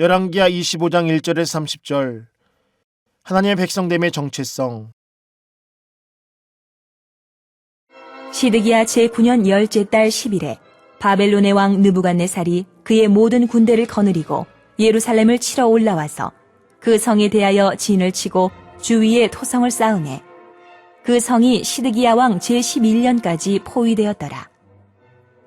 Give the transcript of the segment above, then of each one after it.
열왕기하 25장 1절에서 30절 하나님의 백성됨의 정체성 시드기야 제9년 열째 달 10일에 바벨론의 왕 느부갓네살이 그의 모든 군대를 거느리고 예루살렘을 치러 올라와서 그 성에 대하여 진을 치고 주위에 토성을 쌓으매 그 성이 시드기야 왕 제11년까지 포위되었더라.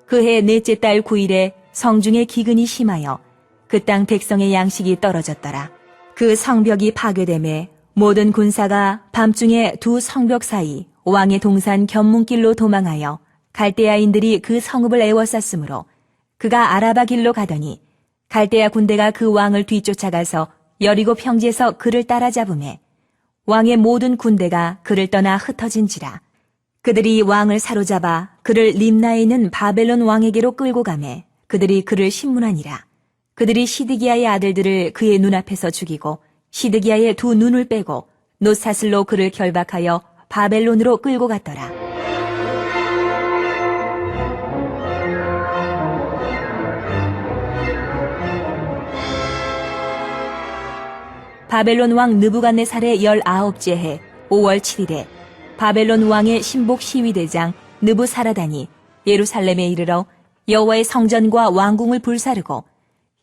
그해 넷째 달 9일에 성중에 기근이 심하여 그 땅 백성의 양식이 떨어졌더라. 그 성벽이 파괴됨에 모든 군사가 밤중에 두 성벽 사이 왕의 동산 견문길로 도망하여 갈대아인들이 그 성읍을 에워쌌으므로 그가 아라바 길로 가더니 갈대아 군대가 그 왕을 뒤쫓아가서 여리고 평지에서 그를 따라잡음에 왕의 모든 군대가 그를 떠나 흩어진지라 그들이 왕을 사로잡아 그를 림나에 있는 바벨론 왕에게로 끌고 가매 그들이 그를 신문하니라 그들이 시드기야의 아들들을 그의 눈앞에서 죽이고 시드기야의 두 눈을 빼고 노사슬로 그를 결박하여 바벨론으로 끌고 갔더라. 바벨론 왕 느부갓네살의 열아홉째 해 5월 7일에 바벨론 왕의 신복 시위대장 느부사라단이 예루살렘에 이르러 여호와의 성전과 왕궁을 불사르고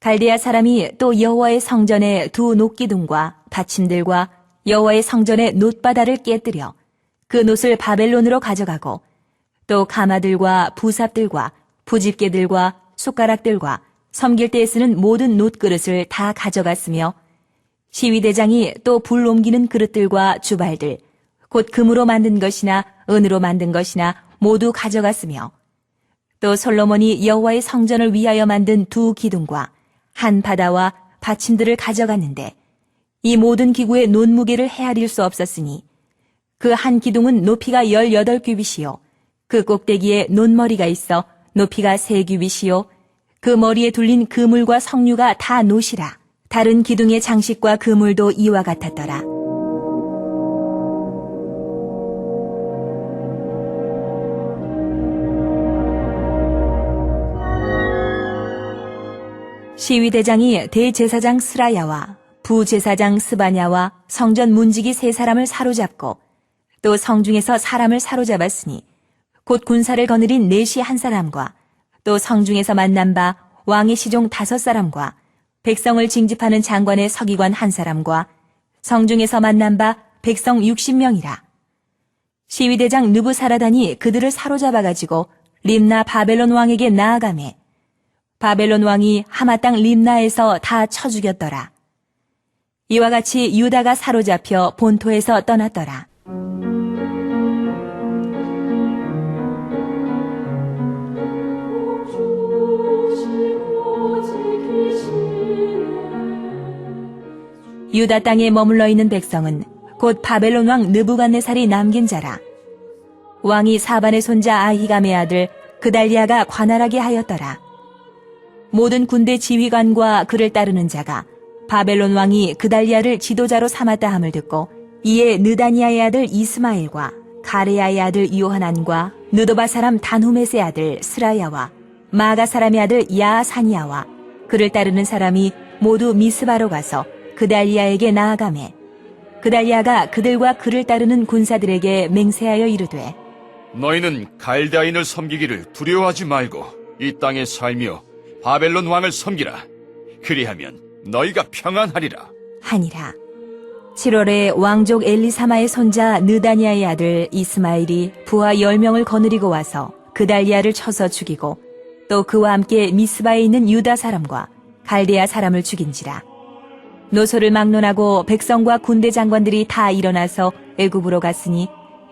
갈대아 사람이 또 여호와의 성전의 두 녹기둥과 받침들과 여호와의 성전의 놋바다를 깨뜨려 그 놋을 바벨론으로 가져가고 또 가마들과 부삽들과 부집개들과 숟가락들과 섬길 때에 쓰는 모든 놋그릇을 다 가져갔으며 시위대장이 또 불 옮기는 그릇들과 주발들 곧 금으로 만든 것이나 은으로 만든 것이나 모두 가져갔으며 또 솔로몬이 여호와의 성전을 위하여 만든 두 기둥과 한 바다와 받침들을 가져갔는데 이 모든 기구의 논무게를 헤아릴 수 없었으니 그 한 기둥은 높이가 18규빗이요 그 꼭대기에 논머리가 있어 높이가 3규빗이요 그 머리에 둘린 그물과 석류가 다 노시라. 다른 기둥의 장식과 그물도 이와 같았더라 시위대장이 대제사장 스라야와 부제사장 스바냐와 성전 문지기 세 사람을 사로잡고 또 성중에서 사람을 사로잡았으니 곧 군사를 거느린 내시 한 사람과 또 성중에서 만난 바 왕의 시종 다섯 사람과 백성을 징집하는 장관의 서기관 한 사람과 성중에서 만난 바 백성 60명이라. 시위대장 느부사라단이 그들을 사로잡아가지고 림나 바벨론 왕에게 나아가매 바벨론 왕이 하마 땅 림나에서 다 쳐 죽였더라. 이와 같이 유다가 사로잡혀 본토에서 떠났더라. 유다 땅에 머물러 있는 백성은 곧 바벨론 왕 느부갓네살이 남긴 자라. 왕이 사반의 손자 아히감의 아들 그달리아가 관할하게 하였더라. 모든 군대 지휘관과 그를 따르는 자가 바벨론 왕이 그달리아를 지도자로 삼았다 함을 듣고 이에 느다니아의 아들 이스마엘과 가레아의 아들 요하난과 느도바 사람 단후메스의 아들 스라야와 마가 사람의 아들 야사니아와 그를 따르는 사람이 모두 미스바로 가서 그달리아에게 나아가매 그달리아가 그들과 그를 따르는 군사들에게 맹세하여 이르되 너희는 갈대아인을 섬기기를 두려워하지 말고 이 땅에 살며 바벨론 왕을 섬기라. 그리하면 너희가 평안하리라. 하니라. 7월에 왕족 엘리사마의 손자 느다니아의 아들 이스마일이 부하 10명을 거느리고 와서 그달리아를 쳐서 죽이고 또 그와 함께 미스바에 있는 유다 사람과 갈대아 사람을 죽인지라. 노소를 막론하고 백성과 군대 장관들이 다 일어나서 애굽으로 갔으니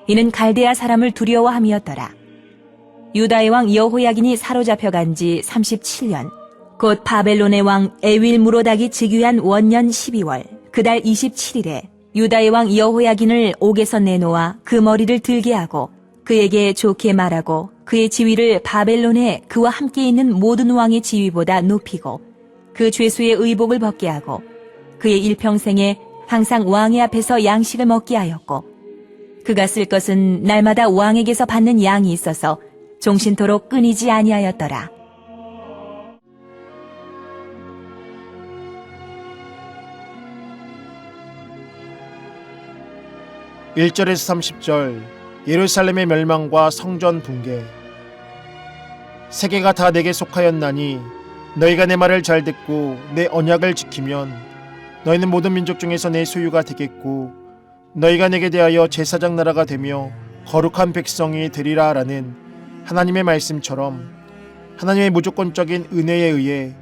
이는 갈대아 사람을 두려워함이었더라. 유다의 왕 여호야긴이 사로잡혀 간지 37년 곧 바벨론의 왕 에윌 무로닥이 즉위한 원년 12월 그달 27일에 유다의 왕 여호야긴을 옥에서 내놓아 그 머리를 들게 하고 그에게 좋게 말하고 그의 지위를 바벨론에 그와 함께 있는 모든 왕의 지위보다 높이고 그 죄수의 의복을 벗게 하고 그의 일평생에 항상 왕의 앞에서 양식을 먹게 하였고 그가 쓸 것은 날마다 왕에게서 받는 양이 있어서 종신토록 끊이지 아니하였더라. 1절에서 30절 예루살렘의 멸망과 성전 붕괴 세계가 다 내게 속하였나니 너희가 내 말을 잘 듣고 내 언약을 지키면 너희는 모든 민족 중에서 내 소유가 되겠고 너희가 내게 대하여 제사장 나라가 되며 거룩한 백성이 되리라라는 하나님의 말씀처럼 하나님의 무조건적인 은혜에 의해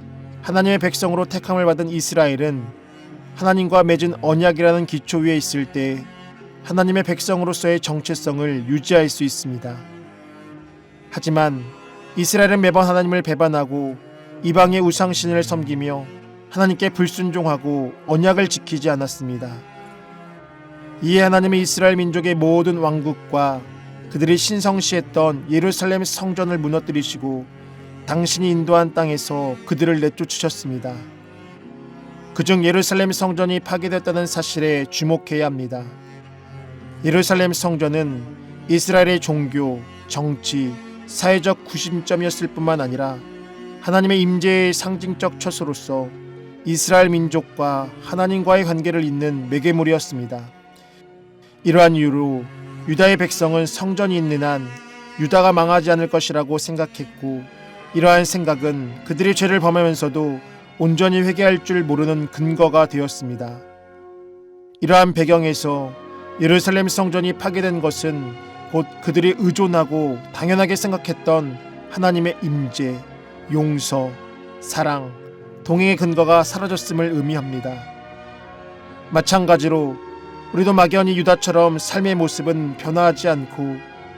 하나님의 백성으로 택함을 받은 이스라엘은 하나님과 맺은 언약이라는 기초 위에 있을 때 하나님의 백성으로서의 정체성을 유지할 수 있습니다. 하지만 이스라엘은 매번 하나님을 배반하고 이방의 우상신을 섬기며 하나님께 불순종하고 언약을 지키지 않았습니다. 이에 하나님의 이스라엘 민족의 모든 왕국과 그들이 신성시했던 예루살렘 성전을 무너뜨리시고 당신이 인도한 땅에서 그들을 내쫓으셨습니다. 그중 예루살렘 성전이 파괴됐다는 사실에 주목해야 합니다. 예루살렘 성전은 이스라엘의 종교, 정치, 사회적 구심점이었을 뿐만 아니라 하나님의 임재의 상징적 처소로서 이스라엘 민족과 하나님과의 관계를 잇는 매개물이었습니다. 이러한 이유로 유다의 백성은 성전이 있는 한 유다가 망하지 않을 것이라고 생각했고 이러한 생각은 그들이 죄를 범하면서도 온전히 회개할 줄 모르는 근거가 되었습니다. 이러한 배경에서 예루살렘 성전이 파괴된 것은 곧 그들이 의존하고 당연하게 생각했던 하나님의 임재, 용서, 사랑, 동행의 근거가 사라졌음을 의미합니다. 마찬가지로 우리도 막연히 유다처럼 삶의 모습은 변화하지 않고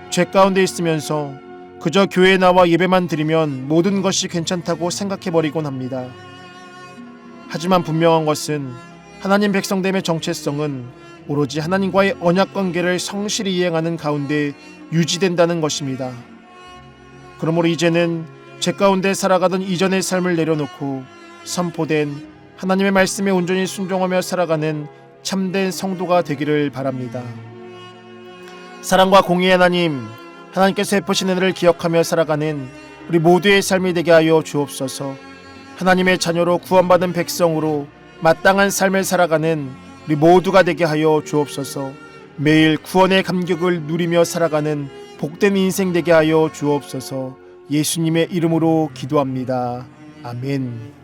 죄 가운데 있으면서 그저 교회에 나와 예배만 드리면 모든 것이 괜찮다고 생각해버리곤 합니다. 하지만 분명한 것은 하나님 백성됨의 정체성은 오로지 하나님과의 언약 관계를 성실히 이행하는 가운데 유지된다는 것입니다. 그러므로 이제는 제 가운데 살아가던 이전의 삶을 내려놓고 선포된 하나님의 말씀에 온전히 순종하며 살아가는 참된 성도가 되기를 바랍니다. 사랑과 공의의 하나님, 하나님께서 베푸신 은혜를 기억하며 살아가는 우리 모두의 삶이 되게 하여 주옵소서. 하나님의 자녀로 구원받은 백성으로 마땅한 삶을 살아가는 우리 모두가 되게 하여 주옵소서. 매일 구원의 감격을 누리며 살아가는 복된 인생 되게 하여 주옵소서. 예수님의 이름으로 기도합니다. 아멘.